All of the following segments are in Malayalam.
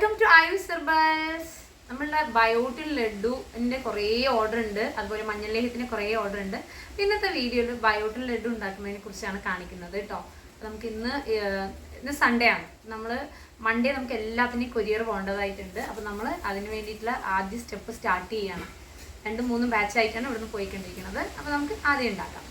വെൽക്കം ടു ഐ സർബസ് നമ്മളുടെ ബയോട്ടിൻ ലഡുവിന്റെ കുറേ ഓർഡർ ഉണ്ട്. അതുപോലെ മഞ്ഞൾ ലേഹത്തിന്റെ കുറേ ഓർഡർ ഉണ്ട്. ഇന്നത്തെ വീഡിയോയിൽ ബയോട്ടിൻ ലഡു ഉണ്ടാക്കുന്നതിനെ കുറിച്ചാണ് കാണിക്കുന്നത് കേട്ടോ നമുക്ക് ഇന്ന് ഇന്ന് സൺഡേ ആണ്. നമ്മൾ മൺഡേ നമുക്ക് എല്ലാത്തിനെയും കൊരിയർ പോകേണ്ടതായിട്ടുണ്ട്. അപ്പോൾ നമ്മൾ അതിന് വേണ്ടിയിട്ടുള്ള ആദ്യ സ്റ്റെപ്പ് സ്റ്റാർട്ട് ചെയ്യുകയാണ് രണ്ട് മൂന്നും ബാച്ചായിട്ടാണ് ഇവിടുന്ന് പോയിക്കൊണ്ടിരിക്കുന്നത്. അപ്പോൾ നമുക്ക് ആദ്യം ഉണ്ടാക്കാം.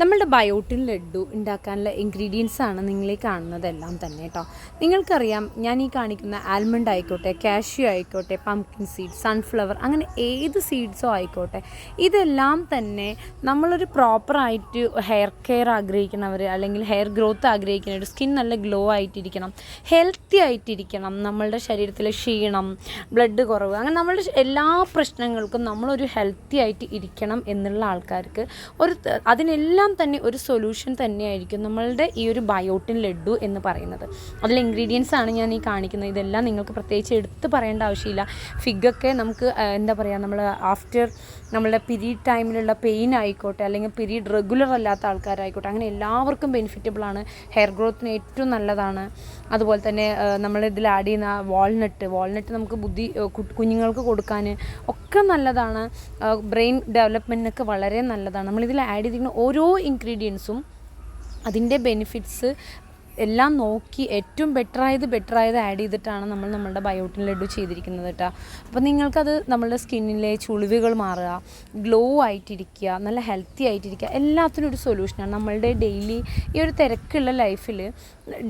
നമ്മളുടെ ബയോട്ടിൻ ലഡു ഉണ്ടാക്കാനുള്ള ഇൻഗ്രീഡിയൻസ് ആണ് നിങ്ങളീ കാണുന്നതെല്ലാം തന്നെ കേട്ടോ നിങ്ങൾക്കറിയാം ഞാൻ ഈ കാണിക്കുന്ന ആൽമണ്ട് ആയിക്കോട്ടെ കാഷ്യൂ ആയിക്കോട്ടെ പംകിൻ സീഡ് സൺഫ്ലവർ അങ്ങനെ ഏത് സീഡ്സോ ആയിക്കോട്ടെ ഇതെല്ലാം തന്നെ നമ്മളൊരു പ്രോപ്പറായിട്ട് ഹെയർ കെയർ ആഗ്രഹിക്കുന്നവർ അല്ലെങ്കിൽ ഹെയർ ഗ്രോത്ത് ആഗ്രഹിക്കുന്നവർ സ്കിൻ നല്ല ഗ്ലോ ആയിട്ടിരിക്കണം ഹെൽത്തി ആയിട്ടിരിക്കണം നമ്മളുടെ ശരീരത്തിലെ ക്ഷീണം ബ്ലഡ് കുറവ് അങ്ങനെ നമ്മളുടെ എല്ലാ പ്രശ്നങ്ങൾക്കും നമ്മളൊരു ഹെൽത്തി ആയിട്ട് ഇരിക്കണം എന്നുള്ള ആൾക്കാർക്ക് ഒരു ത- അതിനെല്ലാം തന്നെ ഒരു സൊല്യൂഷൻ തന്നെയായിരിക്കും നമ്മളുടെ ഈ ഒരു ബയോട്ടിൻ ലഡു എന്ന് പറയുന്നത്. അതിൽ ഇൻഗ്രീഡിയൻസ് ആണ് ഞാൻ ഈ കാണിക്കുന്നത്. ഇതെല്ലാം നിങ്ങൾക്ക് പ്രത്യേകിച്ച് എടുത്ത് പറയേണ്ട ആവശ്യമില്ല. ഫിഗൊക്കെ നമുക്ക് എന്താ പറയുക നമ്മൾ ആഫ്റ്റർ നമ്മളുടെ പീരീഡ് ടൈമിലുള്ള പെയിൻ ആയിക്കോട്ടെ അല്ലെങ്കിൽ പീരീഡ് റെഗുലർ അല്ലാത്ത ആൾക്കാരായിക്കോട്ടെ അങ്ങനെ എല്ലാവർക്കും ബെനിഫിറ്റബിളാണ് ഹെയർ ഗ്രോത്തിന് ഏറ്റവും നല്ലതാണ്. അതുപോലെ തന്നെ നമ്മൾ ഇതിൽ ആഡ് ചെയ്യുന്ന വാൾനട്ട് വാൾനട്ട് നമുക്ക് ബുദ്ധി കുഞ്ഞുങ്ങൾക്ക് കൊടുക്കാൻ ഒക്കെ നല്ലതാണ്. ബ്രെയിൻ ഡെവലപ്മെന്റിനൊക്കെ വളരെ നല്ലതാണ്. നമ്മളിതിൽ ആഡ് ചെയ്തിരിക്കുന്ന ഓരോ ഇൻഗ്രീഡിയൻസും അതിന്റെ ബെനിഫിറ്റ്സ് എല്ലാം നോക്കി ഏറ്റവും ബെറ്റർ ആയത് ആഡ് ചെയ്തിട്ടാണ് നമ്മൾ നമ്മളുടെ ബയോട്ടിൻ ലഡു ചെയ്തിരിക്കുന്നത് കേട്ടോ. അപ്പോൾ നിങ്ങൾക്കത് നമ്മളുടെ സ്കിന്നിലെ ചുളിവുകൾ മാറുക ഗ്ലോ ആയിട്ടിരിക്കുക നല്ല ഹെൽത്തി ആയിട്ടിരിക്കുക എല്ലാത്തിനും ഒരു സൊല്യൂഷനാണ് നമ്മളുടെ ഡെയിലി ഈ ഒരു തിരക്കുള്ള ലൈഫിൽ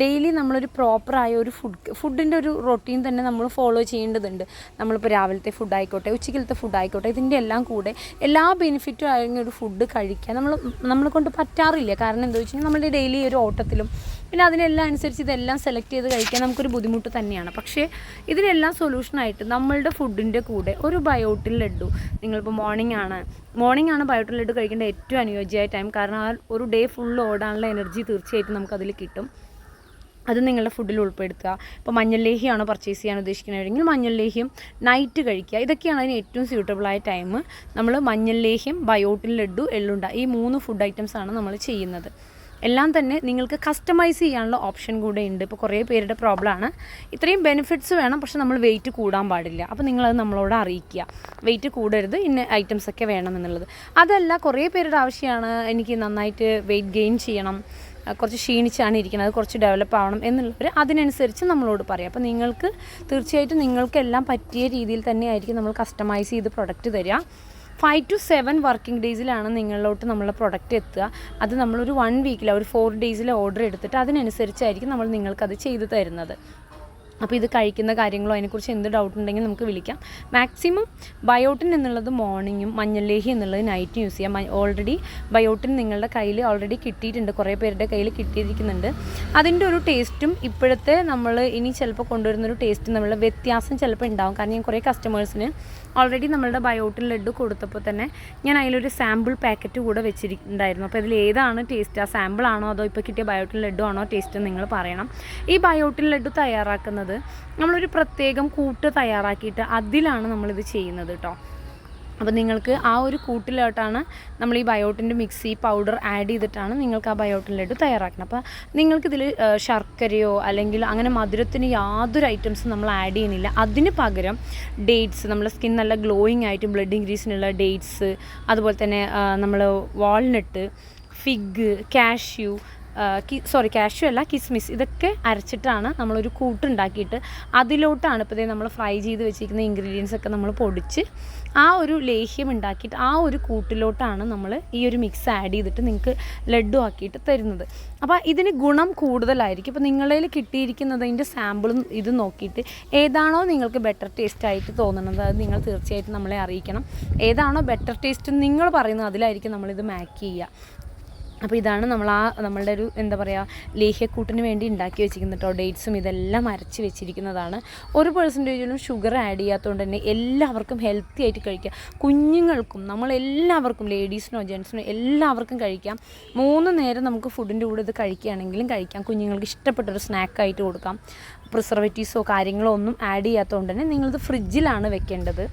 ഡെയിലി നമ്മളൊരു പ്രോപ്പറായ ഒരു ഫുഡ് ഫുഡിന്റെ ഒരു റൊട്ടീൻ തന്നെ നമ്മൾ ഫോളോ ചെയ്യേണ്ടതുണ്ട്. നമ്മളിപ്പോൾ രാവിലത്തെ ഫുഡ് ആയിക്കോട്ടെ ഉച്ചക്കലത്തെ ഫുഡ് ആയിക്കോട്ടെ ഇതിന്റെ എല്ലാം കൂടെ എല്ലാ ബെനിഫിറ്റും ആയിരുന്ന ഒരു ഫുഡ് കഴിക്കുക നമ്മൾ നമ്മളെ കൊണ്ട് പറ്റാറില്ല. കാരണം എന്താ വെച്ചാൽ നമ്മളുടെ ഡെയിലി ഒരു ഓട്ടത്തിലും പിന്നെ അതിനെല്ലാം അനുസരിച്ച് ഇതെല്ലാം സെലക്ട് ചെയ്ത് കഴിക്കാൻ നമുക്കൊരു ബുദ്ധിമുട്ട് തന്നെയാണ്. പക്ഷേ ഇതിനെല്ലാം സൊല്യൂഷനായിട്ട് നമ്മളുടെ ഫുഡിന്റെ കൂടെ ഒരു ബയോട്ടിൻ ലഡു നിങ്ങളിപ്പോൾ മോർണിംഗ് ആണ്. മോർണിംഗ് ആണ് ബയോട്ടിൻ ലഡു കഴിക്കേണ്ട ഏറ്റവും അനുയോജ്യമായ ടൈം കാരണം ആ ഒരു ഡേ ഫുൾ ഓടാനുള്ള എനർജി തീർച്ചയായിട്ടും നമുക്കതിൽ കിട്ടും. അത് നിങ്ങളുടെ ഫുഡിൽ ഉൾപ്പെടുത്തുക. ഇപ്പോൾ മഞ്ഞൾ ലേഹിയാണ് പർച്ചേസ് ചെയ്യാൻ ഉദ്ദേശിക്കുന്നതെങ്കിൽ മഞ്ഞൾ ലേഹ്യം നൈറ്റ് കഴിക്കുക. ഇതൊക്കെയാണ് അതിന് ഏറ്റവും സ്യൂട്ടബിളായ ടൈം നമ്മൾ മഞ്ഞൾ ലേഹ്യം ബയോട്ടിൻ ലഡു എള്ളുണ്ട ഈ മൂന്ന് ഫുഡ് ഐറ്റംസ് ആണ് നമ്മൾ ചെയ്യുന്നത്. എല്ലാം തന്നെ നിങ്ങൾക്ക് കസ്റ്റമൈസ് ചെയ്യാനുള്ള ഓപ്ഷൻ കൂടെ ഉണ്ട്. ഇപ്പോൾ കുറേ പേരുടെ പ്രോബ്ലമാണ് ഇത്രയും ബെനിഫിറ്റ്സ് വേണം പക്ഷെ നമ്മൾ വെയിറ്റ് കൂടാൻ പാടില്ല. അപ്പോൾ നിങ്ങളത് നമ്മളോട് അറിയിക്കുക. വെയിറ്റ് കൂടരുത് ഇന്ന ഐറ്റംസ് ഒക്കെ വേണം എന്നുള്ളത്. അതല്ല കുറേ പേരുടെ ആവശ്യമാണ്. എനിക്ക് നന്നായിട്ട് വെയിറ്റ് ഗെയിൻ ചെയ്യണം. കുറച്ച് ക്ഷീണിച്ചാണ് ഇരിക്കുന്നത്. കുറച്ച് ഡെവലപ്പ് ആവണം എന്നുള്ളവർ അതിനനുസരിച്ച് നമ്മളോട് പറയാം. അപ്പോൾ നിങ്ങൾക്ക് തീർച്ചയായിട്ടും നിങ്ങൾക്കെല്ലാം പറ്റിയ രീതിയിൽ തന്നെയായിരിക്കും നമ്മൾ കസ്റ്റമൈസ് ചെയ്ത് പ്രൊഡക്റ്റ് തരിക. ഫൈവ് ടു സെവൻ വർക്കിംഗ് ഡേയ്സിലാണ് നിങ്ങളിലോട്ട് നമ്മളെ പ്രൊഡക്റ്റ് എത്തുക. അത് നമ്മളൊരു വൺ വീക്കിൽ ഒരു ഫോർ ഡേയ്സിൽ ഓർഡർ എടുത്തിട്ട് അതിനനുസരിച്ചായിരിക്കും നമ്മൾ നിങ്ങൾക്കത് ചെയ്തു തരുന്നത്. അപ്പോൾ ഇത് കഴിക്കുന്ന കാര്യങ്ങളോ അതിനെക്കുറിച്ച് എന്ത് ഡൗട്ട് ഉണ്ടെങ്കിൽ നമുക്ക് വിളിക്കാം. മാക്സിമം ബയോട്ടിൻ എന്നുള്ളത് മോർണിംഗും മഞ്ഞൾലേഹി എന്നുള്ളത് നൈറ്റും യൂസ് ചെയ്യാം. ഓൾറെഡി ബയോട്ടിൻ നിങ്ങളുടെ കയ്യിൽ ഓൾറെഡി കിട്ടിയിട്ടുണ്ട്. കുറേ പേരുടെ കയ്യിൽ കിട്ടിയിരിക്കുന്നുണ്ട്. അതിന്റെ ഒരു ടേസ്റ്റും ഇപ്പോഴത്തെ നമ്മൾ ഇനി ചിലപ്പോൾ കൊണ്ടുവരുന്നൊരു ടേസ്റ്റും തമ്മിലുള്ള വ്യത്യാസം ചിലപ്പോൾ ഉണ്ടാകും കാരണം ഞാൻ കുറേ കസ്റ്റമേഴ്സിന് ഓൾറെഡി നമ്മളുടെ ബയോട്ടിൻ ലഡു കൊടുത്തപ്പോൾ തന്നെ ഞാൻ അതിലൊരു സാമ്പിൾ പാക്കറ്റ് കൂടെ വെച്ചിട്ടുണ്ടായിരുന്നു അപ്പോൾ ഇതിൽ ഏതാണ് ടേസ്റ്റ് ആ സാമ്പിൾ ആണോ അതോ ഇപ്പോൾ കിട്ടിയ ബയോട്ടിൻ ലഡു ആണോ ടേസ്റ്റ് നിങ്ങൾ പറയണം. ഈ ബയോട്ടിൻ ലഡു തയ്യാറാക്കുന്നത് നമ്മളൊരു പ്രത്യേകം കൂട്ട് തയ്യാറാക്കിയിട്ട് അതിലാണ് നമ്മളിത് ചെയ്യുന്നത് കേട്ടോ അപ്പോൾ നിങ്ങൾക്ക് ആ ഒരു കൂട്ടിലോട്ടാണ് നമ്മൾ ഈ ബയോട്ടിന്റെ മിക്സി പൗഡർ ആഡ് ചെയ്തിട്ടാണ് നിങ്ങൾക്ക് ആ ബയോട്ടിൻ തയ്യാറാക്കുന്നത്. അപ്പോൾ നിങ്ങൾക്കിതിൽ ശർക്കരയോ അല്ലെങ്കിൽ അങ്ങനെ മധുരത്തിന് യാതൊരു ഐറ്റംസും നമ്മൾ ആഡ് ചെയ്യുന്നില്ല. അതിന് പകരം ഡേറ്റ്സ് നമ്മുടെ സ്കിൻ നല്ല ഗ്ലോയിങ് ആയിട്ട് ബ്ലഡ് ഇൻക്രീസിനുള്ള ഡേറ്റ്സ് അതുപോലെ തന്നെ നമ്മൾ walnut fig cashew sorry cashew അല്ല കിസ്മിസ് ഇതൊക്കെ അരച്ചിട്ടാണ് നമ്മളൊരു കൂട്ടുണ്ടാക്കിയിട്ട് അതിലോട്ടാണ് ഇപ്പോൾ നമ്മൾ ഫ്രൈ ചെയ്ത് വെച്ചിരിക്കുന്ന ഇൻഗ്രീഡിയൻസ് ഒക്കെ നമ്മൾ പൊടിച്ച് ആ ഒരു ലേഹ്യം ഉണ്ടാക്കിയിട്ട് ആ ഒരു കൂട്ടിലോട്ടാണ് നമ്മൾ ഈ ഒരു മിക്സ് ആഡ് ചെയ്തിട്ട് നിങ്ങൾക്ക് ലഡു ആക്കിയിട്ട് തരുന്നത്. അപ്പോൾ ഇതിന് ഗുണം കൂടുതലായിരിക്കും. ഇപ്പോൾ നിങ്ങളിൽ കിട്ടിയിരിക്കുന്നതിന്റെ സാമ്പിളും ഇത് നോക്കിയിട്ട് ഏതാണോ നിങ്ങൾക്ക് ബെറ്റർ ടേസ്റ്റ് ആയിട്ട് തോന്നുന്നത് അത് നിങ്ങൾ തീർച്ചയായിട്ടും നമ്മളെ അറിയിക്കണം. ഏതാണോ ബെറ്റർ ടേസ്റ്റ് നിങ്ങൾ പറയുന്നത് അതിലായിരിക്കും നമ്മളിത് മാക്ക് ചെയ്യുക. അപ്പോൾ ഇതാണ് നമ്മൾ ആ നമ്മളുടെ ഒരു എന്താ പറയുക ലേഹ്യക്കൂട്ടിന് വേണ്ടി ഉണ്ടാക്കി വെച്ചിരിക്കുന്നത് കേട്ടോ ഡേറ്റ്സും ഇതെല്ലാം അരച്ച് വെച്ചിരിക്കുന്നതാണ്. ഒരു പേഴ്സന്റേജിലും ഷുഗർ ആഡ് ചെയ്യാത്തതുകൊണ്ട് തന്നെ എല്ലാവർക്കും ഹെൽത്തി ആയിട്ട് കഴിക്കാം. കുഞ്ഞുങ്ങൾക്കും നമ്മളെല്ലാവർക്കും ലേഡീസിനോ ജെൻസിനോ എല്ലാവർക്കും കഴിക്കാം. മൂന്ന് നേരം നമുക്ക് ഫുഡിന്റെ കൂടെ ഇത് കഴിക്കുകയാണെങ്കിലും കഴിക്കാം. കുഞ്ഞുങ്ങൾക്ക് ഇഷ്ടപ്പെട്ടൊരു സ്നാക്കായിട്ട് കൊടുക്കാം. പ്രിസർവേറ്റീവ്സോ കാര്യങ്ങളോ ഒന്നും ആഡ് ചെയ്യാത്തതുകൊണ്ട് തന്നെ നിങ്ങളിത് ഫ്രിഡ്ജിലാണ് വെക്കേണ്ടത്.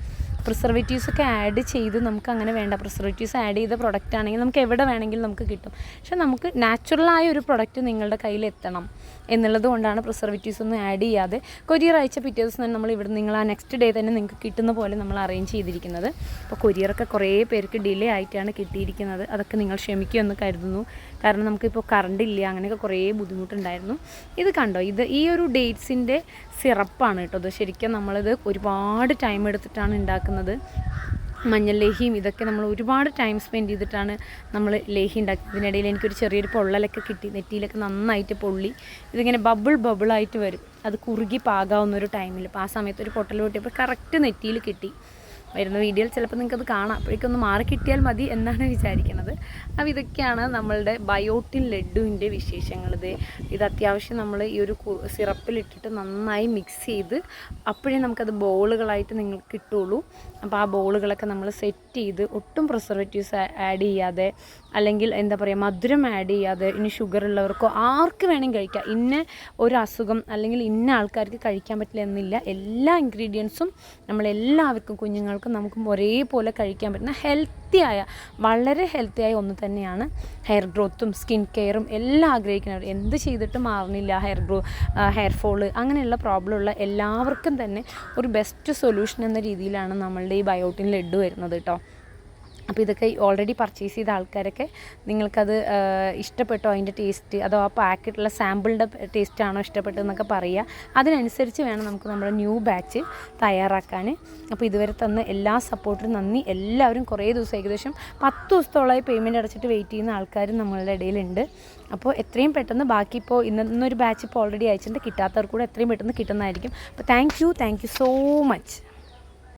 പ്രിസർവേറ്റീവ്സ് ഒക്കെ ആഡ് ചെയ്ത് നമുക്ക് അങ്ങനെ വേണ്ട. പ്രിസർവേറ്റീവ്സ് ആഡ് ചെയ്ത പ്രൊഡക്റ്റ് ആണെങ്കിൽ നമുക്ക് എവിടെ വേണമെങ്കിലും നമുക്ക് കിട്ടും. പക്ഷെ നമുക്ക് നാച്ചുറലായ ഒരു പ്രൊഡക്റ്റ് നിങ്ങളുടെ കയ്യിൽ എത്തണം എന്നുള്ളത് കൊണ്ടാണ് പ്രിസർവേറ്റീവ്സ് ഒന്നും ആഡ് ചെയ്യാതെ. കൊരിയർ അയച്ച പിറ്റേ ദിവസം തന്നെ നമ്മൾ ഇവിടെ നിങ്ങൾ ആ നെക്സ്റ്റ് ഡേ തന്നെ നിങ്ങൾക്ക് കിട്ടുന്ന പോലെ നമ്മൾ അറേഞ്ച് ചെയ്തിരിക്കുന്നത്. അപ്പോൾ കൊരിയറൊക്കെ കുറേ പേർക്ക് ഡിലേ ആയിട്ടാണ് കിട്ടിയിരിക്കുന്നത്. അതൊക്കെ നിങ്ങൾ ക്ഷമിക്കുമെന്ന് കരുതുന്നു. കാരണം നമുക്കിപ്പോൾ കറണ്ട് ഇല്ല. അങ്ങനെയൊക്കെ കുറേ ബുദ്ധിമുട്ടുണ്ടായിരുന്നു. ഇത് കണ്ടോ? ഇത് ഈ ഒരു ഡേറ്റ്സിന്റെ സിറപ്പാണ് കേട്ടോ. ഇത് ശരിക്കും നമ്മളിത് ഒരുപാട് ടൈം എടുത്തിട്ടാണ് ഉണ്ടാക്കുന്നത് മഞ്ഞൾ ലേഹിയും ഇതൊക്കെ നമ്മൾ ഒരുപാട് ടൈം സ്പെൻഡ് ചെയ്തിട്ടാണ് നമ്മൾ ലേഹി ഉണ്ടാക്കി ഇതിനിടയിൽ എനിക്കൊരു ചെറിയൊരു പൊള്ളലൊക്കെ കിട്ടി. നെറ്റിയിലൊക്കെ നന്നായിട്ട് പൊള്ളി. ഇതിങ്ങനെ ബബിൾ ബബിളായിട്ട് വരും. അത് കുറുകി പാകാവുന്ന ഒരു ടൈമിൽ അപ്പോൾ ആ സമയത്ത് ഒരു പൊട്ടൽ പൊട്ടിയപ്പോൾ കറക്റ്റ് നെറ്റിയിൽ കിട്ടി. വരുന്ന വീഡിയോയിൽ ചിലപ്പോൾ നിങ്ങൾക്കത് കാണാം. അപ്പോഴേക്കൊന്ന് മാറി കിട്ടിയാൽ മതി എന്നാണ് വിചാരിക്കുന്നത്. അപ്പോൾ ഇതൊക്കെയാണ് നമ്മളുടെ ബയോട്ടിൻ ലഡുവിന്റെ വിശേഷങ്ങൾ. ഇത് ഇത് അത്യാവശ്യം നമ്മൾ ഈ ഒരു സിറപ്പിലിട്ടിട്ട് നന്നായി മിക്സ് ചെയ്ത് അപ്പോഴേ നമുക്കത് ബോളുകളായിട്ട് നിങ്ങൾക്ക് കിട്ടുള്ളൂ അപ്പോൾ ആ ബോളുകളൊക്കെ നമ്മൾ സെറ്റ് ചെയ്ത് ഒട്ടും പ്രിസർവേറ്റീവ്സ് ആഡ് ചെയ്യാതെ അല്ലെങ്കിൽ എന്താ പറയുക മധുരം ആഡ് ചെയ്യാതെ ഇനി ഷുഗർ ഉള്ളവർക്കോ ആർക്ക് വേണമെങ്കിൽ കഴിക്കാം. ഇന്ന ഒരു അസുഖം അല്ലെങ്കിൽ ഇന്ന ആൾക്കാർക്ക് കഴിക്കാൻ പറ്റില്ല എന്നില്ല. എല്ലാ ഇൻഗ്രീഡിയൻസും നമ്മളെല്ലാവർക്കും കുഞ്ഞുങ്ങൾക്കും നമുക്കും ഒരേപോലെ കഴിക്കാൻ പറ്റുന്ന ഹെൽത്തി ആയ വളരെ ഹെൽത്തി ആയ ഒന്ന് തന്നെയാണ് ഹെയർ ഗ്രോത്തും സ്കിൻ കെയറും എല്ലാം ആഗ്രഹിക്കുന്നവർ. എന്ത് ചെയ്തിട്ടും മാറുന്നില്ല ഹെയർ ഗ്രോ ഹെയർ ഫോൾ അങ്ങനെയുള്ള പ്രോബ്ലം ഉള്ള എല്ലാവർക്കും തന്നെ ഒരു ബെസ്റ്റ് സൊല്യൂഷൻ എന്ന രീതിയിലാണ് നമ്മളുടെ ഈ ബയോട്ടിൻ ലഡു വരുന്നത് കേട്ടോ. അപ്പോൾ ഇതൊക്കെ ഓൾറെഡി പർച്ചേസ് ചെയ്ത ആൾക്കാരൊക്കെ നിങ്ങൾക്കത് ഇഷ്ടപ്പെട്ടോ? അതിന്റെ ടേസ്റ്റ് അതോ ആ പാക്കറ്റുള്ള സാമ്പിളിന്റെ ടേസ്റ്റ് ആണോ ഇഷ്ടപ്പെട്ടതെന്നൊക്കെ പറയുക. അതിനനുസരിച്ച് വേണം നമുക്ക് നമ്മുടെ ന്യൂ ബാച്ച് തയ്യാറാക്കാൻ. അപ്പോൾ ഇതുവരെ തന്ന എല്ലാ സപ്പോർട്ടിനും നന്ദി. എല്ലാവരും കുറേ ദിവസം ഏകദേശം പത്ത് ദിവസത്തോളമായി പേയ്മെന്റ് അടച്ചിട്ട് വെയിറ്റ് ചെയ്യുന്ന ആൾക്കാരും നമ്മളുടെ ഇടയിലുണ്ട്. അപ്പോൾ എത്രയും പെട്ടെന്ന് ബാക്കി ഇപ്പോൾ ഇന്നൊരു ബാച്ച് ഇപ്പോൾ ഓൾറെഡി അയച്ചിട്ടുണ്ട്. കിട്ടാത്തവർ കൂടെ എത്രയും പെട്ടെന്ന് കിട്ടുന്നതായിരിക്കും. അപ്പോൾ thank you thank you so much